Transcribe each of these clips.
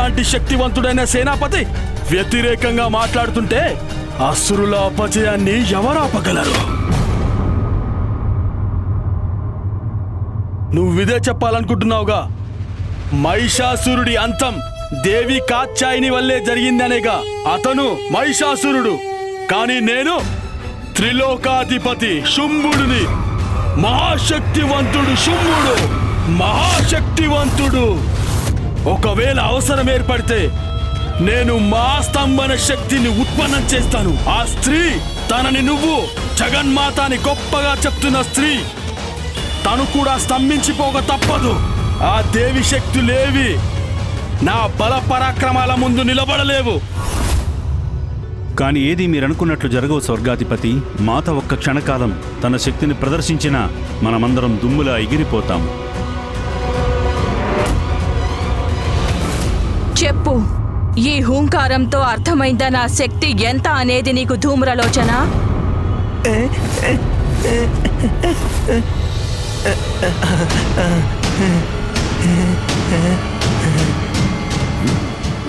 నీలాంటి శక్తివంతుడైన సేనాపతి వ్యతిరేకంగా మాట్లాడుతుంటే అసురుల అపజయాన్ని ఎవరాపగలరు? నువ్విదే చెప్పాలనుకుంటున్నావుగా? మహిషాసురుడి అంతం దేవి కాత్యాయిని వల్లే జరిగిందనేగా. అతను మహిషాసురుడు కానీ నేను త్రిలోకాధిపతి శుంభుడిని. మహాశక్తివంతుడు శుంభుడు మహాశక్తివంతుడు. ఒకవేళ అవసరం ఏర్పడితే నేను మా స్తంభన శక్తిని ఉత్పన్నం చేస్తాను. ఆ స్త్రీ తనని నువ్వు జగన్మాత అని గొప్పగా చెప్తున్న స్త్రీ తను కూడా స్తంభించిపోక తప్పదు. ఆ దేవి శక్తులేవి నా బల పరాక్రమాల ముందు నిలబడలేవు. కానీ ఏది మీరనుకున్నట్లు జరగవు స్వర్గాధిపతి. మాత ఒక్క క్షణకాలం తన శక్తిని ప్రదర్శించినా మనమందరం దుమ్ములా ఎగిరిపోతాం. చెప్పు. ఈ హూంకారంతో అర్థమైందా నా శక్తి ఎంత అనేది నీకు ధూమ్రలోచన?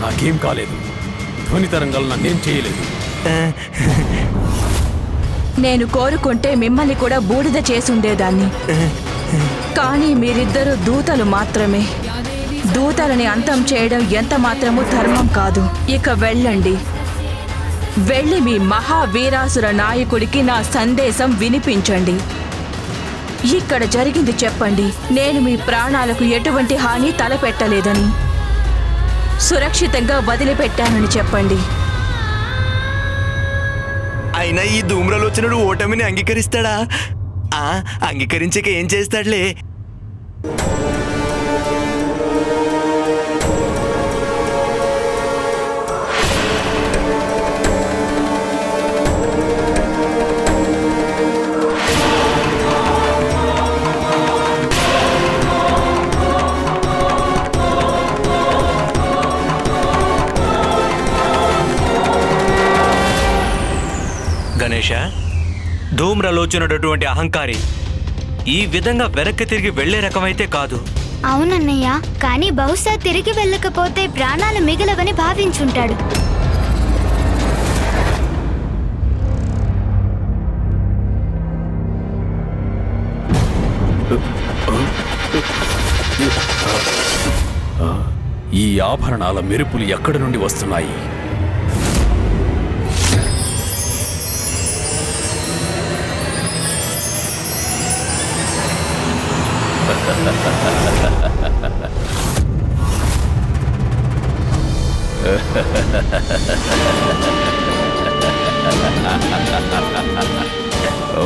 నాకేం కాలేదు. ధ్వని తరంగాలు నన్నేం చేయలేదు. నేను కోరుకుంటే మిమ్మల్ని కూడా బూడిద చేసుండేదాన్ని కానీ మీరిద్దరూ దూతలు మాత్రమే. దూతలని అంతం చేయడం ఎంత మాత్రము ధర్మం కాదు. ఇక వెళ్ళండి. వెళ్ళి మీ మహావీరాసుర నాయకుడికి నా సందేశం వినిపించండి. ఇక్కడ జరిగింది చెప్పండి. నేను మీ ప్రాణాలకు ఎటువంటి హాని తలపెట్టలేదని. సురక్షితంగా వదిలిపెట్టానని చెప్పండి. అయినా ఈ ధూమ్రలోచనుడు ఓటమిని అంగీకరిస్తాడా? ఆ అంగీకరించక ఏం చేస్తాడులే? గణేష? ధూమ్రలోచనుడటువంటి అహంకారి ఈ విధంగా వెనక్కి తిరిగి వెళ్ళే రకమైతే కాదు. అవునన్నయ్య కానీ బహుశా తిరిగి వెళ్ళకపోతే ప్రాణాలు మిగలవని భావించుంటాడు. ఈ ఆభరణాల మెరుపులు ఎక్కడి నుండి వస్తున్నాయి?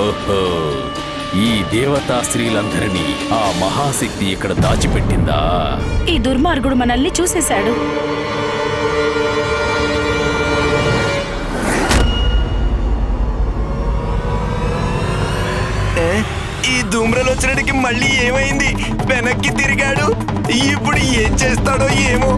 ఓహో ఈ దేవతా స్త్రీలందరినీ ఆ మహాశక్తి ఇక్కడ దాచిపెట్టిందా? ఈ దుర్మార్గుడు మనల్ని చూసేశాడు. ఈ ధూమ్రలోచనుడికి మళ్ళీ ఏమైంది? వెనక్కి తిరిగాడు. ఇప్పుడు ఏం చేస్తాడో ఏమో.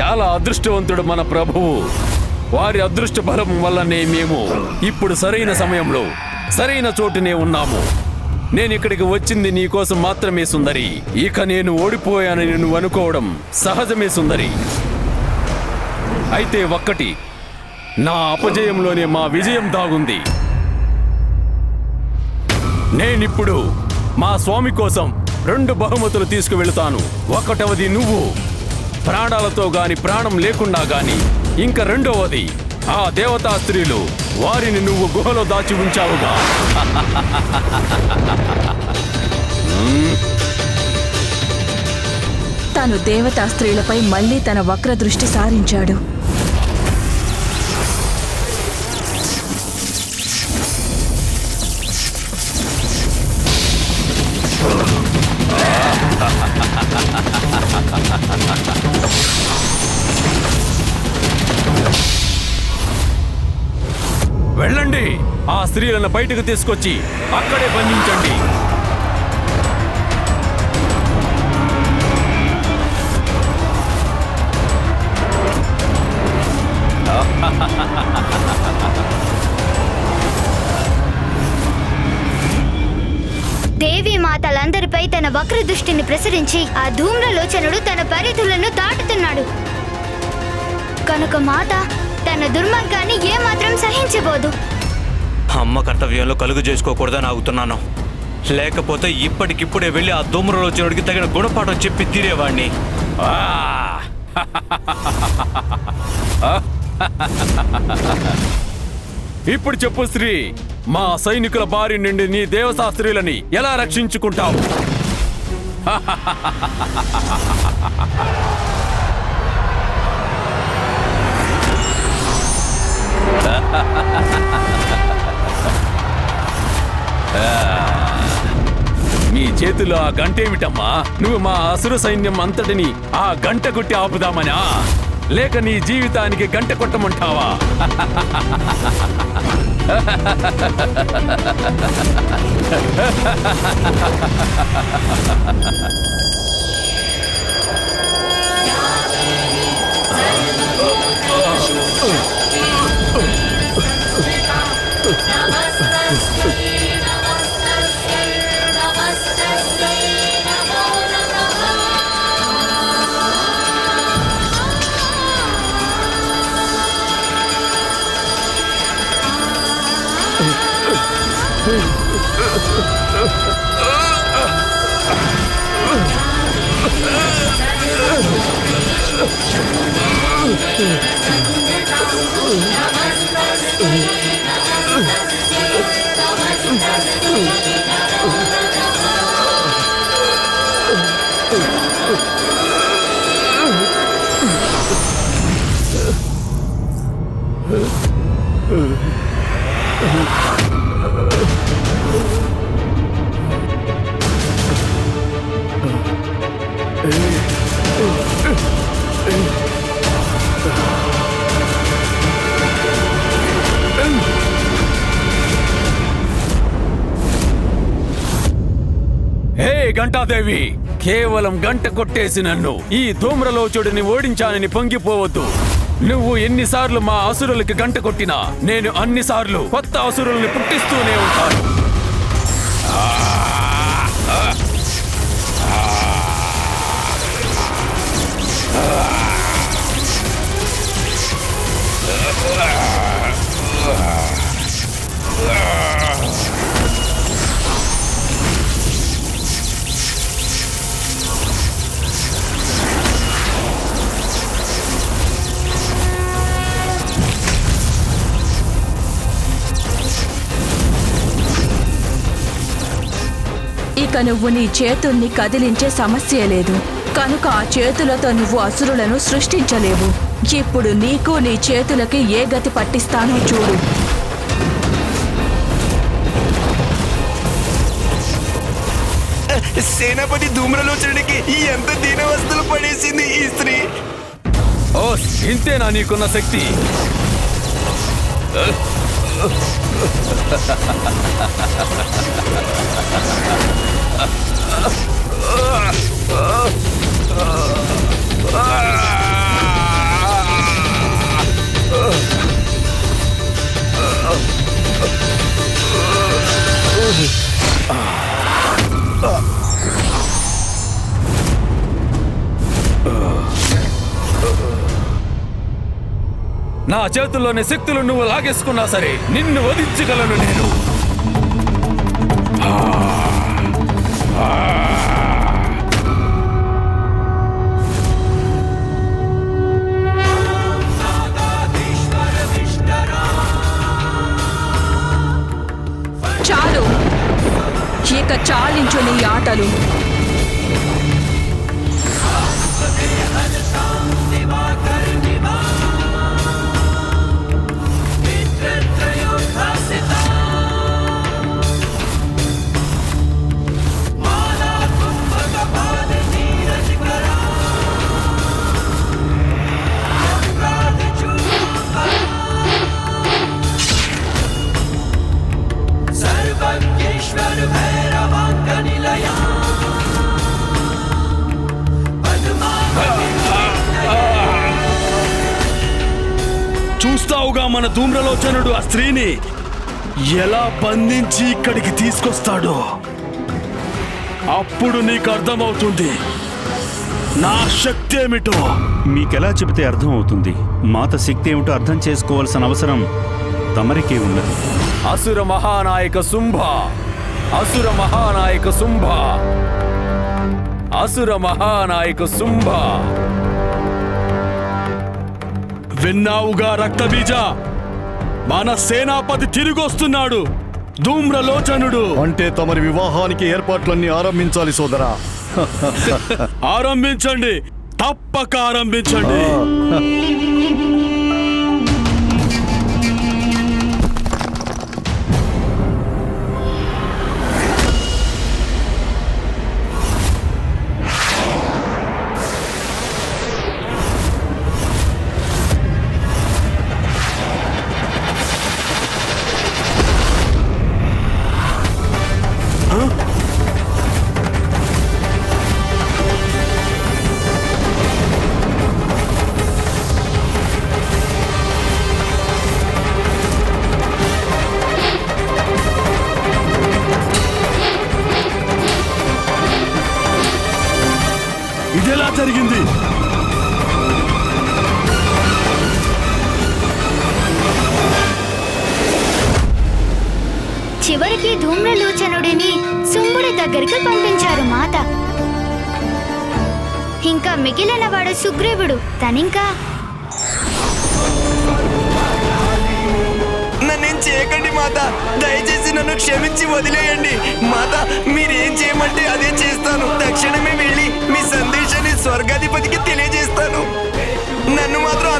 చాలా అదృష్టవంతుడు మన ప్రభువు. వారి అదృష్ట బలం వల్లనే మేము ఇప్పుడు సరైన సమయంలో సరైన చోటునే ఉన్నాము. నేను ఇక్కడికి వచ్చింది నీకోసం మాత్రమే సుందరి. ఇక నేను ఓడిపోయానని నువ్వు అనుకోవడం సహజమే సుందరి. అయితే ఒక్కటి నా అపజయంలోనే మా విజయం దాగుంది. నేనిప్పుడు మా స్వామి కోసం రెండు బహుమతులు తీసుకువెళతాను. ఒకటవది నువ్వు. ప్రాణాలతో గాని ప్రాణం లేకుండా గాని ఇంకా రెండవది ఆ దేవతా స్త్రీలు వారిని నువ్వు గుహలో దాచి ఉంచావుగా. తాను దేవతా స్త్రీలపై మళ్ళీ తన వక్ర దృష్టి సారించాడు. ఆ స్త్రీలను బయటకు తీసుకొచ్చి అక్కడే బంధించండి. దేవీమాతలందరిపై తన వక్ర దృష్టిని ప్రసరించి ఆ ధూమ్రలోచనుడు తన పరిధులను దాటుతున్నాడు. కనుక మాత తన దుర్మార్గాన్ని ఏమాత్రం సహించబోదు. అమ్మ కర్తవ్యంలో కలుగు చేసుకోకూడదని ఆగుతున్నాను. లేకపోతే ఇప్పటికిప్పుడే వెళ్ళి ఆ ధూమ్రలోచనుడికి తగిన గుణపాఠం చెప్పి తీరేవాణ్ణి. ఇప్పుడు చెప్పు శ్రీ మా సైనికుల బారి నుండి నీ దేవశాస్త్రీలని ఎలా రక్షించుకుంటావు? మీ చేతిలో ఆ గంట ఏమిటమ్మా నువ్వు మా అసుర సైన్యం అంతటిని ఆ గంట కొట్టి ఆపుదామనా? లేక నీ జీవితానికి గంట కొట్టమంటావా? హే గంటాదేవి కేవలం గంట కొట్టేసి నన్ను. ఈ ధూమ్రలోచుడిని ఓడించానని పొంగిపోవద్దు. నువ్వు ఎన్నిసార్లు మా అసురులకి గంట కొట్టినా నేను అన్నిసార్లు కొత్త అసురుల్ని పుట్టిస్తూనే ఉంటాను. Ah. ఇక నువ్వు నీ చేతుల్ని కదిలించే సమస్య లేదు. కనుక ఆ చేతులతో నువ్వు అసురులను సృష్టించలేవు. ఇప్పుడు నీకు నీ చేతులకి ఏ గతి పట్టిస్తానో చూడు. సేనాపతి ధూమ్రలోచనుడికి ఎంత దీనవస్తులు పడేసింది ఈ స్త్రీ? ఓ ఇంతేనా నీకున్న శక్తి? Ugh. నా చేతుల్లోని శక్తులు నువ్వు లాగేసుకున్నా సరే నిన్ను వధించగలను నేను. స్త్రీని ఎలా బంధించి ఇక్కడికి తీసుకొస్తాడో అప్పుడు నీకు అర్థమవుతుంది. నా శక్తి ఏమిటో? మీకెలా చెబితే అర్థం అవుతుంది మాత శక్తి ఏమిటో అర్థం చేసుకోవాల్సిన అవసరం తమరికే ఉన్నది. అసుర మహానాయక శుంభ అసుర మహానాయక శుంభ అసుర మహానాయక శుంభ విన్నావుగా రక్తబీజ? మన సేనాపతి తిరిగొస్తున్నాడు. ధూమ్రలోచనుడు. అంటే తమరి వివాహానికి ఏర్పాట్లన్నీ ఆరంభించాలి సోదరా. ఆరంభించండి. తప్పక ఆరంభించండి. చివరికి ధూమ్రలోచనుడిని శుంభుడి దగ్గరికి పంపించారు మాత. ఇంకా మిగిలిన వాడు సుగ్రీవుడు తనింకా? నన్నేం చేయకండి మాత. దయచేసి నన్ను క్షమించి వదిలేయండి. మాత మీరేం చేయమంటే అదే చేస్తాను. తక్షణమే వెళ్ళి మీ సందేశాన్ని స్వర్గాధిపతికి తెలియజేస్తాను. నన్ను మాత్రం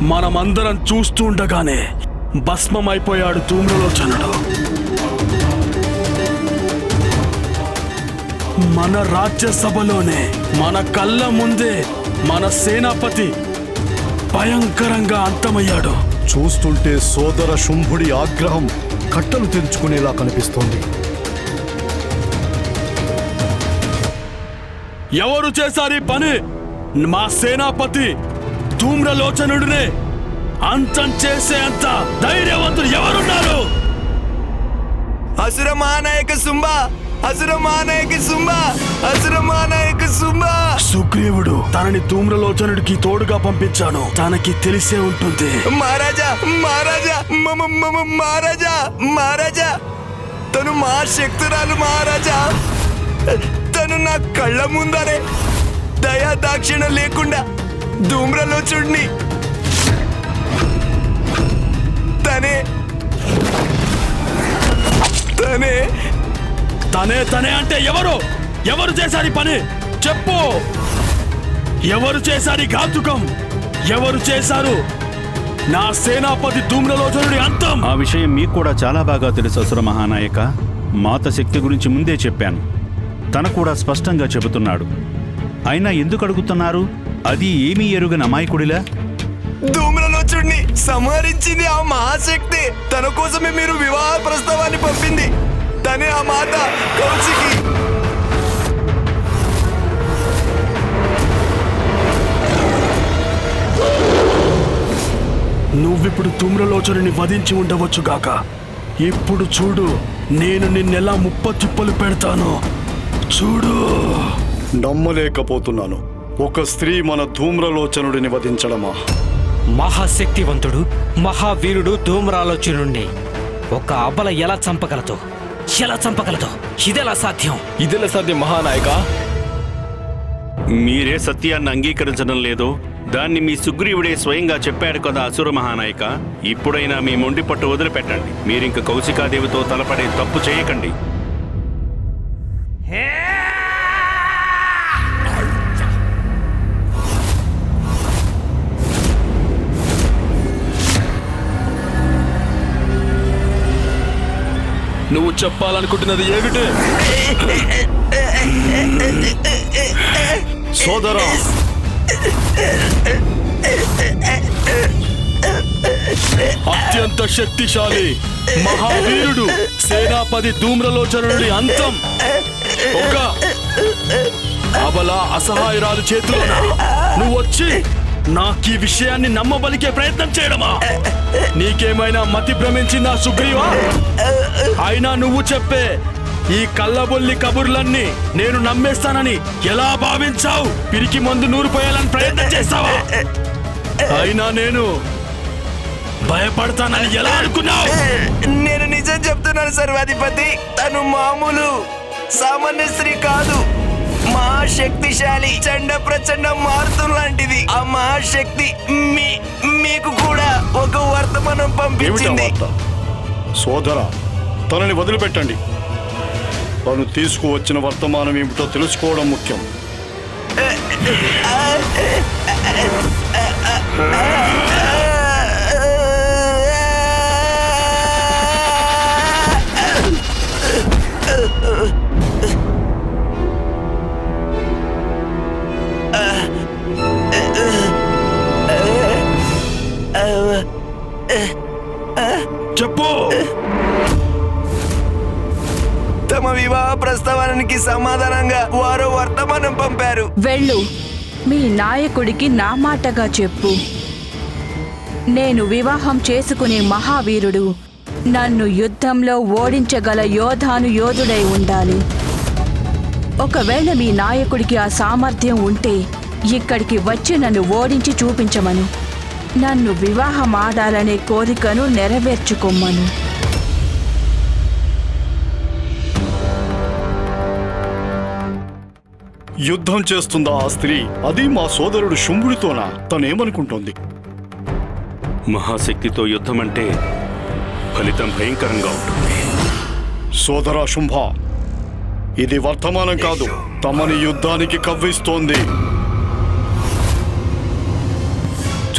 మనమందరం చూస్తుండగానే భస్మమైపోయాడు ధూమ్రలోచనుడు మన రాజ్యసభలోనే మన కళ్ళ ముందే మన సేనాపతి భయంకరంగా అంతమయ్యాడు. చూస్తుంటే సోదర శుంభుడి ఆగ్రహం కట్టలు తెరుచుకునేలా కనిపిస్తోంది. ఎవరు చేశారు ఈ పని? మా సేనాపతి ధూమ్రలోచనుడినే అంతం చేసే అంత ధైర్యవంతులు ఎవరున్నారు? అసుర మహానాయక శుంభ సుగ్రీవుడు తనని ధూమ్రలోచనుడికి తోడుగా పంపించాను. తనకి తెలిసే ఉంటుంది. మహారాజా మహారాజా మమ మమ మహారాజా మహారాజా. తను మా శక్తురాలు మహారాజా. తను నా కళ్ళ ముందరే దయా దాక్షిణ లేకుండా ధూమ్రలో చూడ్ని తనే తనే తనే తనే అంటే ఎవరు? ఎవరు చేశారు ఈ పని? చెప్పు. ఎవరు చేశారు ఈ ఘాతుకం? ఎవరు చేశారు నా సేనాపతి ధూమ్రలోచనుడి అంతం? ఆ విషయం మీకు కూడా చాలా బాగా తెలుసు అసుర మహానాయక. మాత శక్తి గురించి ముందే చెప్పాను. తన కూడా స్పష్టంగా చెబుతున్నాడు. అయినా ఎందుకు అడుగుతున్నారు? అది ఏమీ ఎరుగని అమాయకుడిలా? ధూమ్రలో చూడ్ని సంహరించింది ఆ మహాశక్తి. తన కోసమే మీరు వివాహ ప్రస్తావాన్ని పంపింది. తనే ఆ మాత కౌశికి నువ్విప్పుడు ధూమ్రలోచనుని వధించి ఉండవచ్చు గాక. ఇప్పుడు చూడు నేను నిన్నెలా ముప్ప తిప్పలు పెడతాను. చూడు. నమ్మలేకపోతున్నాను. ఒక స్త్రీ మన ధూమ్రలోచనుడిని వధించడమా? మహాశక్తివంతుడు మహావీరుడు ధూమ్రాలోచనుణ్ణి. ఒక అబల ఎలా చంపగలదు ఎలా చంపగలదు. ఇదెలా సాధ్యం? ఇదిల సాధ్యం మహానాయక? మీరే సత్యాన్ని అంగీకరించడం లేదో దాన్ని మీ సుగ్రీవుడే స్వయంగా చెప్పాడు కదా అసుర మహానాయక. ఇప్పుడైనా మీ మొండి పట్టు వదిలిపెట్టండి. మీరింక కౌశికాదేవితో తలపడే తప్పు చేయకండి. నువ్వు చెప్పాలనుకుంటున్నది ఏమిటి? సోదరా. అత్యంత శక్తిశాలి మహావీరుడు సేనాపతి ధూమ్రలోచనుడి అంతం. ఒక అబల అసహాయరాలు చేతిలోన? నువ్వు వచ్చి నాకు ఈ విషయాన్ని నమ్మబలికే ప్రయత్నం చేయడమా? నీకేమైనా మతి భ్రమించిందా సుగ్రీవా? అయినా నువ్వు చెప్పే ఈ కళ్ళబొల్లి కబుర్లన్నీ నేను నమ్మేస్తానని ఎలా భావించావు? పిరికి మందు నూరిపోయాలని ప్రయత్నం చేస్తావా? అయినా నేను భయపడతానని ఎలా అనుకున్నావు? నేను నిజం చెప్తున్నాను సర్వాధిపతి. తను మామూలు సామాన్య స్త్రీ కాదు. మహాశక్తిశాలి చండ ప్రచండ మారుతం లాంటిది ఆ మహాశక్తి మీ మీకు కూడా ఒక వర్తమానం పంపించింది సోదర తనని వదిలిపెట్టండి తను తీసుకువచ్చిన వర్తమానం ఏమిటో తెలుసుకోవడం ముఖ్యం చెప్పు. తమ వివాహ ప్రస్తావనకి సమాధానంగా వారు వర్తమానం పంపారు. వెళ్ళు. మీ నాయకుడికి నా మాటగా చెప్పు. నేను వివాహం చేసుకునే మహావీరుడు. నన్ను యుద్ధంలో ఓడించగల యోధాను యోధుడై ఉండాలి. ఒకవేళ మీ నాయకుడికి ఆ సామర్థ్యం ఉంటే ఇక్కడికి వచ్చి నన్ను ఓడించి చూపించమను. నన్ను వివాహం ఆడాలనే కోరికను నెరవేర్చుకోమ్మను యుద్ధం చేస్తుందా ఆ స్త్రీ అది మా సోదరుడు శుంభుడితోనా? తనేమనుకుంటోంది? మహాశక్తితో యుద్ధం అంటే ఫలితం భయంకరంగా ఉంటుంది. సోదర శుంభ ఇది వర్తమానం కాదు. తమని యుద్ధానికి కవ్విస్తోంది.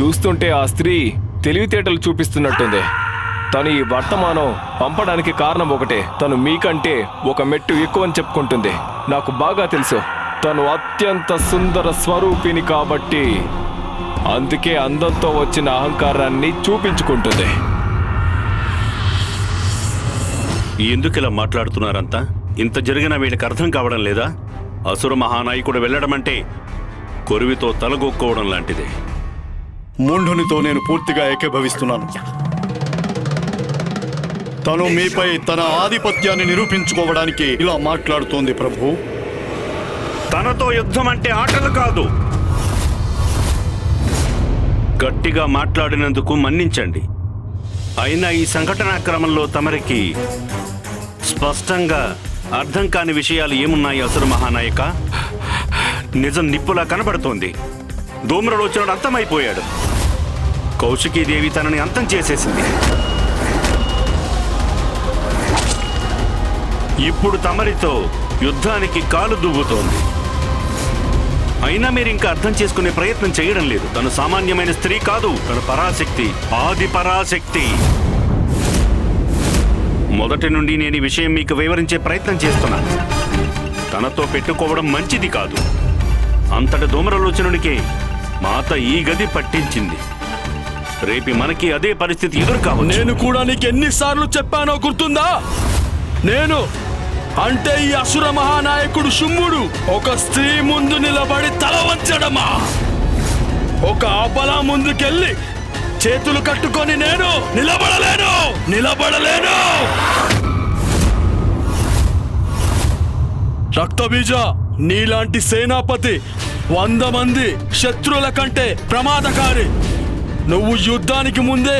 చూస్తుంటే ఆ స్త్రీ తెలివితేటలు చూపిస్తున్నట్టుంది. తను ఈ వర్తమానం పంపడానికి కారణం ఒకటే. తను మీకంటే ఒక మెట్టు ఎక్కువ అని చెప్పుకుంటుంది. నాకు బాగా తెలుసు. తను అత్యంత సుందర స్వరూపిణి కాబట్టి అందుకే అందంతో వచ్చిన అహంకారాన్ని చూపించుకుంటుంది. ఎందుకు ఇలా మాట్లాడుతున్నారంతా? ఇంత జరిగిన వీళ్ళకి అర్థం కావడం లేదా? అసుర మహానాయకుడు వెళ్ళడం అంటే కొరివితో తలగొక్కోవడం లాంటిదే. మూఢునితో నేను పూర్తిగా ఏకీభవిస్తున్నాను. తను మీపై తన ఆధిపత్యాన్ని నిరూపించుకోవడానికి ఇలా మాట్లాడుతోంది ప్రభు. తనతో యుద్ధం అంటే ఆటలు కాదు. గట్టిగా మాట్లాడినందుకు మన్నించండి. అయినా ఈ సంఘటనా క్రమంలో తమరికి స్పష్టంగా అర్థం కాని విషయాలు ఏమున్నాయి అసలు మహానాయక? నిజం నిప్పులా కనబడుతోంది. ధూమ్రలోచనుడు అర్థమైపోయాడు కౌశికీదేవి తనని అంతం చేసేసింది. ఇప్పుడు తమరితో యుద్ధానికి కాలు దువ్వుతోంది. అయినా మీరు ఇంకా అర్థం చేసుకునే ప్రయత్నం చేయడం లేదు. తను సామాన్యమైన స్త్రీ కాదు. తను పరాశక్తి ఆది పరాశక్తి. మొదటి నుండి నేను ఈ విషయం మీకు వివరించే ప్రయత్నం చేస్తున్నాను. తనతో పెట్టుకోవడం మంచిది కాదు. అంతటి దూమరలోచనుడికే మాత ఈ గది పట్టించింది. రేపు మనకి అదే పరిస్థితి ఎదురు కావచ్చు నేను కూడా నీకు ఎన్నిసార్లు చెప్పానో గుర్తుందా? నేను అంటే ఈ అసుర మహానాయకుడు శుమ్ముడు. ఒక స్త్రీ ముందు నిలబడి తల వంచడమా? ఒక అబల ముందుకెళ్ళి చేతులు కట్టుకొని నేను నిలబడలేను! నిలబడలేను! రక్తబీజ నీలాంటి సేనాపతి వంద మంది శత్రువుల కంటే ప్రమాదకారి. నువ్వు యుద్ధానికి ముందే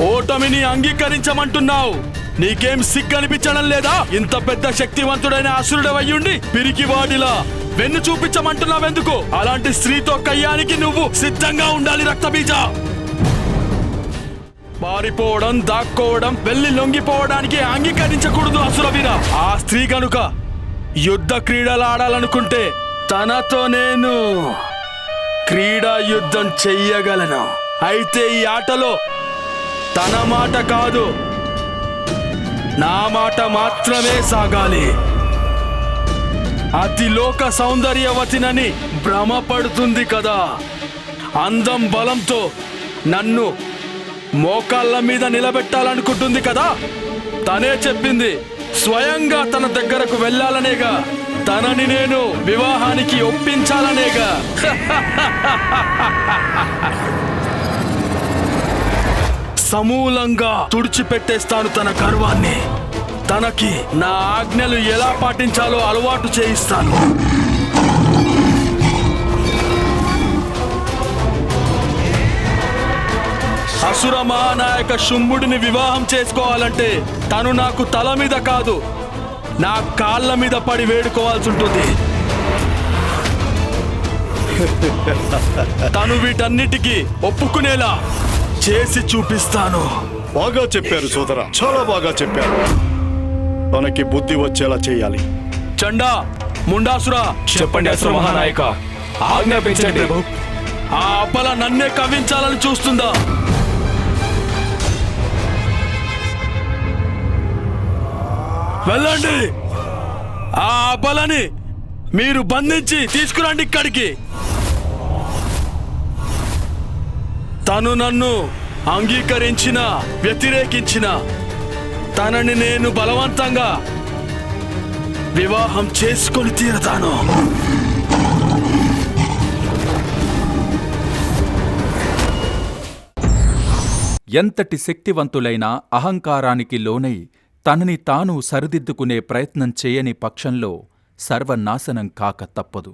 ఓటమిని అంగీకరించమంటున్నావు. నీకేం సిగ్గు అనిపించడం లేదా? ఇంత పెద్ద శక్తివంతుడైన అసురుడవయ్యుండి పిరికి వాడిలా వెన్ను చూపించమంటున్నావెందుకు? అలాంటి స్త్రీతో కయ్యానికి నువ్వు సిద్ధంగా ఉండాలి రక్తబీజ. పారిపోవడం దాక్కోవడం వెళ్ళి లొంగిపోవడానికి అంగీకరించకూడదు అసురవీర. ఆ స్త్రీ కనుక యుద్ధ క్రీడలు ఆడాలనుకుంటే తనతో నేను కూడా యుద్ధం చెయ్యగలను. అయితే ఈ ఆటలో తన మాట కాదు. నా మాట మాత్రమే సాగాలి. అతి లోక సౌందర్యవతినని భ్రమపడుతుంది కదా. అందం బలంతో నన్ను మోకాళ్ళ మీద నిలబెట్టాలనుకుంటుంది కదా. తనే చెప్పింది స్వయంగా తన దగ్గరకు వెళ్ళాలనేగా. తనని నేను వివాహానికి ఒప్పించాలనేగా సమూలంగా తుడిచిపెట్టేస్తాను తన గర్వాన్ని. తనకి నా ఆజ్ఞలు ఎలా పాటించాలో అలవాటు చేయిస్తాను. అసుర మహానాయక శుంభుడిని వివాహం చేసుకోవాలంటే తను నాకు తల మీద కాదు నా కాళ్ళ మీద పడి వేడుకోవాల్సి ఉంటుంది. తను వీటన్నిటికీ ఒప్పుకునేలా చేసి చూపిస్తాను. బాగా చెప్పారు సోదర. చాలా బాగా చెప్పారు. తనకి బుద్ధి వచ్చేలా చేయాలి. చండా ముండాసురా చెప్పండి అసుర మహానాయక. ఆజ్ఞాపించండి. ఆ అబ్బల నన్నే కవ్వించాలని చూస్తుందా? వెళ్ళండి. ఆ బలని మీరు బంధించి తీసుకురండి ఇక్కడికి. తను నన్ను అంగీకరించిన వ్యతిరేకించిన తనని నేను బలవంతంగా వివాహం చేసుకొని తీరతాను. ఎంతటి శక్తివంతులైన అహంకారానికి లోనై తనని తాను సరిదిద్దుకునే ప్రయత్నం చేయని పక్షంలో సర్వనాశనం కాక తప్పదు.